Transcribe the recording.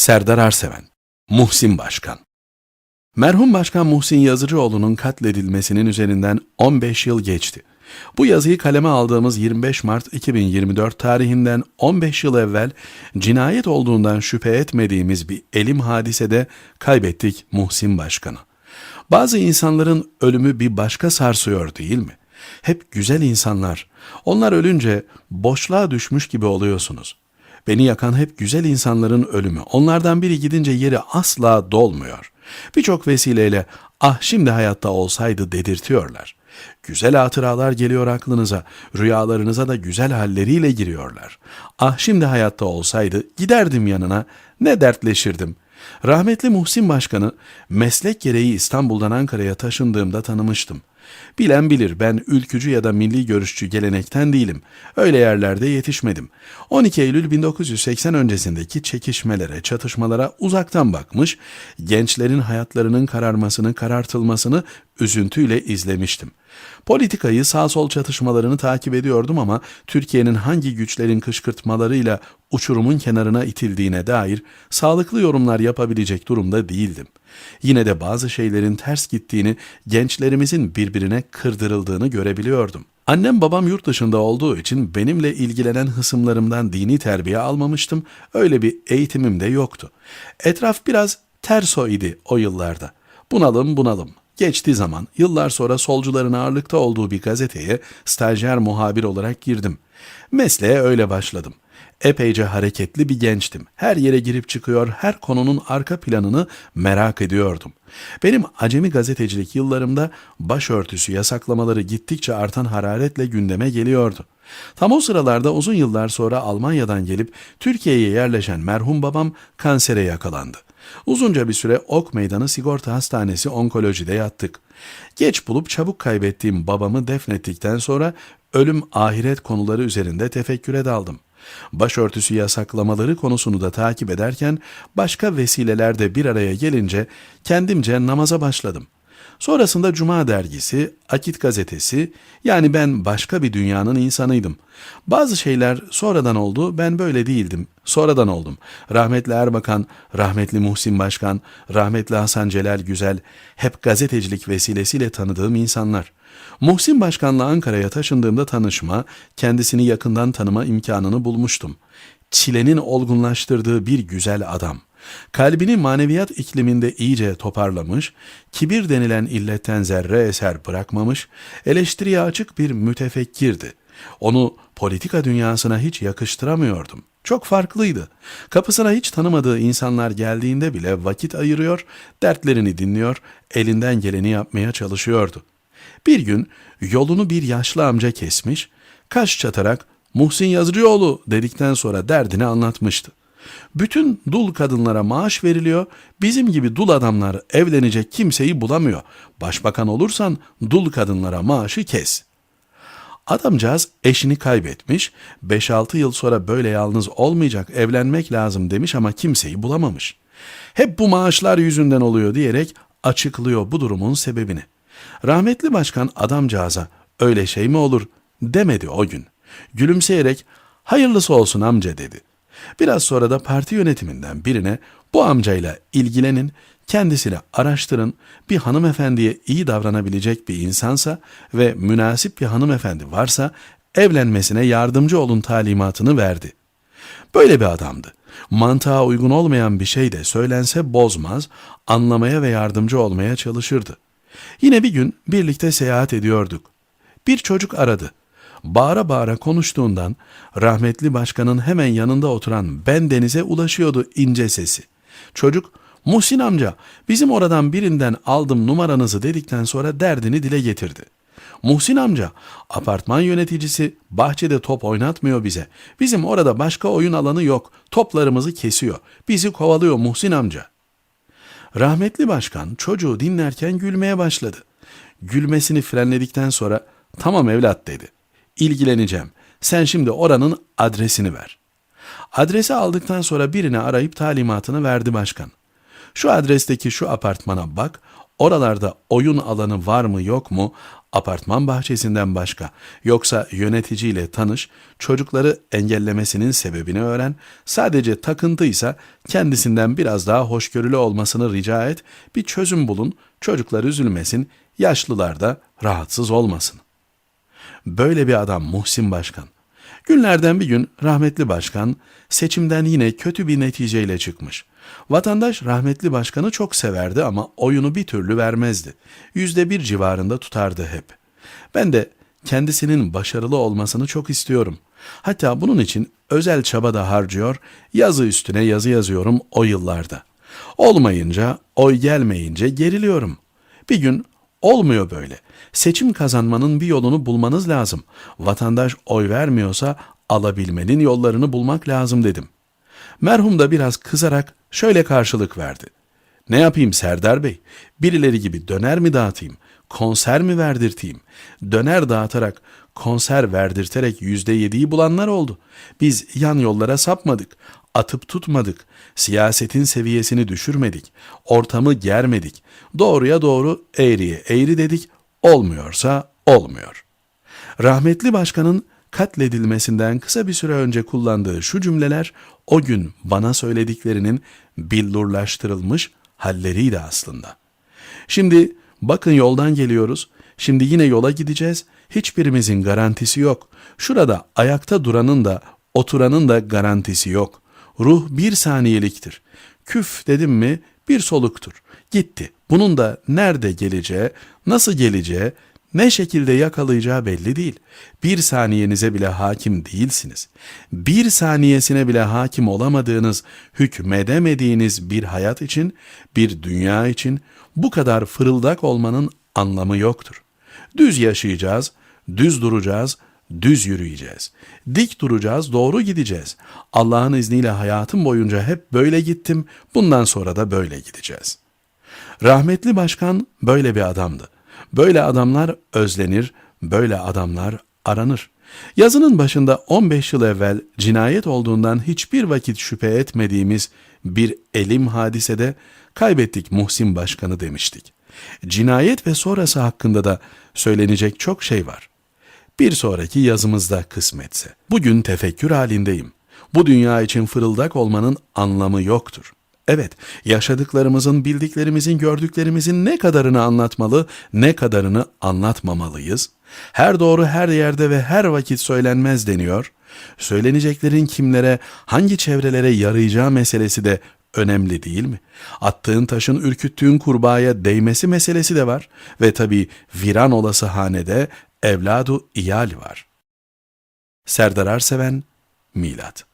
Serdar Arseven, Muhsin Başkan. Merhum Başkan Muhsin Yazıcıoğlu'nun katledilmesinin üzerinden 15 yıl geçti. Bu yazıyı kaleme aldığımız 25 Mart 2024 tarihinden 15 yıl evvel cinayet olduğundan şüphe etmediğimiz bir elim hadisede kaybettik Muhsin Başkan'ı. Bazı insanların ölümü bir başka sarsıyor değil mi? Hep güzel insanlar. Onlar ölünce boşluğa düşmüş gibi oluyorsunuz. Beni yakan hep güzel insanların ölümü. Onlardan biri gidince yeri asla dolmuyor. Birçok vesileyle ah şimdi hayatta olsaydı dedirtiyorlar. Güzel hatıralar geliyor aklınıza, rüyalarınıza da güzel halleriyle giriyorlar. Ah şimdi hayatta olsaydı giderdim yanına, ne dertleşirdim. Rahmetli Muhsin Başkan'ı meslek gereği İstanbul'dan Ankara'ya taşındığımda tanımıştım. Bilen bilir ben ülkücü ya da milli görüşçü gelenekten değilim. Öyle yerlerde yetişmedim. 12 Eylül 1980 öncesindeki çekişmelere, çatışmalara uzaktan bakmış, gençlerin hayatlarının kararmasını, karartılmasını üzüntüyle izlemiştim. Politikayı sağ sol çatışmalarını takip ediyordum ama Türkiye'nin hangi güçlerin kışkırtmalarıyla uçurumun kenarına itildiğine dair sağlıklı yorumlar yapabilecek durumda değildim. Yine de bazı şeylerin ters gittiğini, gençlerimizin birbirine kırdırıldığını görebiliyordum. Annem babam yurt dışında olduğu için benimle ilgilenen hısımlarımdan dini terbiye almamıştım. Öyle bir eğitimim de yoktu. Etraf biraz terso idi o yıllarda. Bunalım bunalım. Geçti zaman, yıllar sonra solcuların ağırlıkta olduğu bir gazeteye stajyer muhabir olarak girdim. Mesleğe öyle başladım. Epeyce hareketli bir gençtim. Her yere girip çıkıyor, her konunun arka planını merak ediyordum. Benim acemi gazetecilik yıllarımda başörtüsü yasaklamaları gittikçe artan hararetle gündeme geliyordu. Tam o sıralarda uzun yıllar sonra Almanya'dan gelip Türkiye'ye yerleşen merhum babam kansere yakalandı. Uzunca bir süre Ok Meydanı Sigorta Hastanesi onkolojide yattık. Geç bulup çabuk kaybettiğim babamı defnettikten sonra ölüm ahiret konuları üzerinde tefekküre daldım. Başörtüsü yasaklamaları konusunu da takip ederken başka vesilelerde bir araya gelince kendimce namaza başladım. Sonrasında Cuma dergisi, Akit gazetesi, yani ben başka bir dünyanın insanıydım. Bazı şeyler sonradan oldu, ben böyle değildim. Sonradan oldum. Rahmetli Erbakan, rahmetli Muhsin Başkan, rahmetli Hasan Celal Güzel, hep gazetecilik vesilesiyle tanıdığım insanlar. Muhsin Başkan'la Ankara'ya taşındığımda tanışma, kendisini yakından tanıma imkanını bulmuştum. Çilenin olgunlaştırdığı bir güzel adam. Kalbini maneviyat ikliminde iyice toparlamış, kibir denilen illetten zerre eser bırakmamış, eleştiriye açık bir mütefekkirdi. Onu politika dünyasına hiç yakıştıramıyordum. Çok farklıydı. Kapısına hiç tanımadığı insanlar geldiğinde bile vakit ayırıyor, dertlerini dinliyor, elinden geleni yapmaya çalışıyordu. Bir gün yolunu bir yaşlı amca kesmiş, kaş çatarak Muhsin Yazıcıoğlu dedikten sonra derdini anlatmıştı. Bütün dul kadınlara maaş veriliyor, bizim gibi dul adamlar evlenecek kimseyi bulamıyor. Başbakan olursan dul kadınlara maaşı kes. Adamcağız eşini kaybetmiş, 5-6 yıl sonra böyle yalnız olmayacak, evlenmek lazım demiş ama kimseyi bulamamış. Hep bu maaşlar yüzünden oluyor diyerek açıklıyor bu durumun sebebini. Rahmetli başkan adamcağıza öyle şey mi olur demedi o gün. Gülümseyerek hayırlısı olsun amca dedi. Biraz sonra da parti yönetiminden birine bu amcayla ilgilenin, kendisini araştırın, bir hanımefendiye iyi davranabilecek bir insansa ve münasip bir hanımefendi varsa evlenmesine yardımcı olun talimatını verdi. Böyle bir adamdı. Mantığa uygun olmayan bir şey de söylense bozmaz, anlamaya ve yardımcı olmaya çalışırdı. Yine bir gün birlikte seyahat ediyorduk. Bir çocuk aradı. Bağıra bağıra konuştuğundan rahmetli başkanın hemen yanında oturan ben denize ulaşıyordu ince sesi. Çocuk Muhsin amca bizim oradan birinden aldım numaranızı dedikten sonra derdini dile getirdi. Muhsin amca apartman yöneticisi bahçede top oynatmıyor bize. Bizim orada başka oyun alanı yok. Toplarımızı kesiyor. Bizi kovalıyor Muhsin amca. Rahmetli başkan çocuğu dinlerken gülmeye başladı. Gülmesini frenledikten sonra tamam evlat dedi. İlgileneceğim. Sen şimdi oranın adresini ver. Adresi aldıktan sonra birini arayıp talimatını verdi başkan. Şu adresteki şu apartmana bak, oralarda oyun alanı var mı yok mu apartman bahçesinden başka yoksa yöneticiyle tanış, çocukları engellemesinin sebebini öğren, sadece takıntıysa kendisinden biraz daha hoşgörülü olmasını rica et, bir çözüm bulun, çocuklar üzülmesin, yaşlılar da rahatsız olmasın. Böyle bir adam Muhsin Başkan. Günlerden bir gün rahmetli başkan seçimden yine kötü bir neticeyle çıkmış. Vatandaş rahmetli başkanı çok severdi ama oyunu bir türlü vermezdi. Yüzde bir civarında tutardı hep. Ben de kendisinin başarılı olmasını çok istiyorum. Hatta bunun için özel çaba da harcıyor, yazı üstüne yazı yazıyorum o yıllarda. Olmayınca, oy gelmeyince geriliyorum. Bir gün olmuyor böyle. Seçim kazanmanın bir yolunu bulmanız lazım. Vatandaş oy vermiyorsa alabilmenin yollarını bulmak lazım dedim. Merhum da biraz kızarak şöyle karşılık verdi. Ne yapayım Serdar Bey? Birileri gibi döner mi dağıtayım? Konser mi verdirteyim? Döner dağıtarak, konser verdirterek yüzde yediyi bulanlar oldu. Biz yan yollara sapmadık, atıp tutmadık, siyasetin seviyesini düşürmedik, ortamı germedik, doğruya doğru eğriye eğri dedik, olmuyorsa olmuyor. Rahmetli başkanın katledilmesinden kısa bir süre önce kullandığı şu cümleler o gün bana söylediklerinin billurlaştırılmış halleriydi aslında. Şimdi bakın yoldan geliyoruz. Şimdi yine yola gideceğiz. Hiçbirimizin garantisi yok. Şurada ayakta duranın da oturanın da garantisi yok. Ruh bir saniyeliktir. Küf dedim mi bir soluktur. Gitti. Bunun da nerede geleceği, nasıl geleceği, ne şekilde yakalayacağı belli değil. Bir saniyenize bile hakim değilsiniz. Bir saniyesine bile hakim olamadığınız, hükmedemediğiniz bir hayat için, bir dünya için bu kadar fırıldak olmanın anlamı yoktur. Düz yaşayacağız, düz duracağız, düz yürüyeceğiz. Dik duracağız, doğru gideceğiz. Allah'ın izniyle hayatım boyunca hep böyle gittim, bundan sonra da böyle gideceğiz. Rahmetli başkan böyle bir adamdı. Böyle adamlar özlenir, böyle adamlar aranır. Yazının başında 15 yıl evvel cinayet olduğundan hiçbir vakit şüphe etmediğimiz bir elim hadisede kaybettik Muhsin Başkan'ı demiştik. Cinayet ve sonrası hakkında da söylenecek çok şey var. Bir sonraki yazımızda kısmetse. Bugün tefekkür halindeyim. Bu dünya için fırıldak olmanın anlamı yoktur. Evet, yaşadıklarımızın, bildiklerimizin, gördüklerimizin ne kadarını anlatmalı, ne kadarını anlatmamalıyız? Her doğru her yerde ve her vakit söylenmez deniyor. Söyleneceklerin kimlere, hangi çevrelere yarayacağı meselesi de önemli değil mi? Attığın taşın ürküttüğün kurbağaya değmesi meselesi de var ve tabii viran olası hanede evladu iyal var. Serdar Arseven, Milat